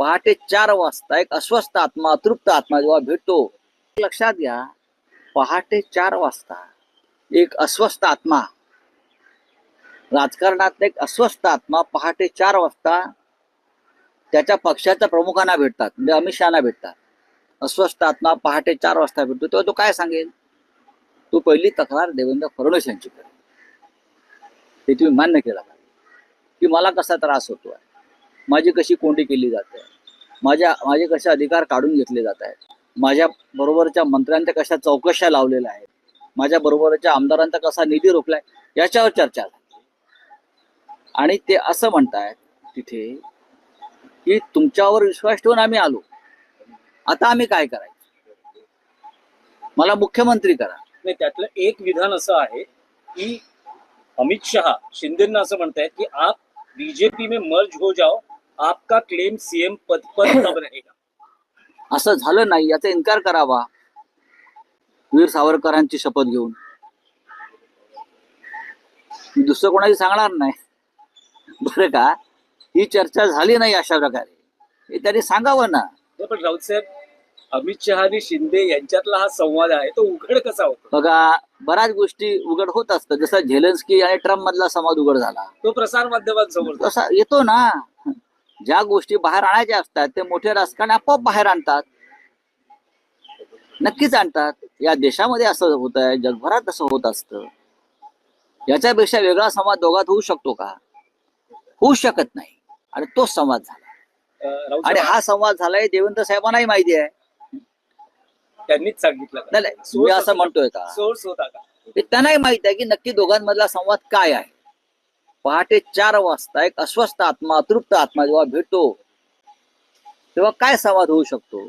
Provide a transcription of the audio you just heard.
पहाटे चार वाजता एक अस्वस्थ आत्मा अतृप्त आत्मा जेव्हा भेटतो लक्षात घ्या पहाटे चार वाजता एक अस्वस्थ आत्मा राजकारणात एक अस्वस्थ आत्मा पहाटे चार वाजता त्याच्या पक्षाच्या प्रमुखांना भेटतात म्हणजे अमित शहाना भेटतात. अस्वस्थ आत्मा पहाटे चार वाजता भेटतो तेव्हा तो काय सांगेल? तू पहिली तक्रार देवेंद्र फडणवीस यांची कर ते तुम्ही मान्य केला पाहिजे. की मला कसा त्रास होतोय? माझी कशी कोंडी केली जाते? माझ्या माझे कसे अधिकार काढून घेतले जात आहेत? माझ्या बरोबरच्या मंत्र्यांच्या कशा चौकशा लावलेल्या आहेत? माझ्या बरोबरच्या आमदारांचा कसा निधी रोखलाय? याच्यावर चर्चा झाली. आणि ते असं म्हणतायत तिथे की तुमच्यावर विश्वास ठेवून आम्ही आलो. आता आम्ही काय करायचं? मला मुख्यमंत्री करा. नाही त्यातलं एक विधान असं आहे की अमित शहा शिंदेना असं म्हणतायत की आप बीजेपी में मर्ज हो जाओ आपका क्लेम सीएम पद पर तब रहेगा. असं झालं नाही याचा इन्कार करावा. वीर सावरकरांची शपथ घेऊन. दुसरं कोणाची सांगणार नाही. बरं का? ही चर्चा झाली नाही अशा प्रकारे. हे त्यांनी सांगावं ना. नाही, पण राऊत साहेब अमित शहा आणि शिंदे यांच्यातला हा संवाद आहे तो उघड कसा होतो? बघा बऱ्याच गोष्टी उघड होत असतात. जसं झेलेन्स्की आणि ट्रम्प मधला संवाद उघड झाला. तो प्रसार माध्यमांसमोर. येतो ना. ज्या गोष्टी बाहेर आणायच्या असतात ते मोठे राजकारणी आपोआप बाहेर आणतात. नक्कीच आणतात. या देशामध्ये असं होत आहे जगभरात असं होत असतं. याच्यापेक्षा वेगळा संवाद दोघात होऊ शकतो का? होऊ शकत नाही. आणि तोच संवाद झाला. आणि हा संवाद झालाय देवेंद्र साहेबांनाही माहिती आहे. त्यांनीच सांगितलं नाही, नाही, मी असं म्हणतोय का? सोर्स होता का? त्यांनाही माहीत आहे की नक्की दोघांमधला संवाद काय आहे. पहाटे चार वाजता एक अस्वस्थ आत्मा तृप्त आत्मा जेव्हा भेटतो तेव्हा काय संवाद होऊ शकतो?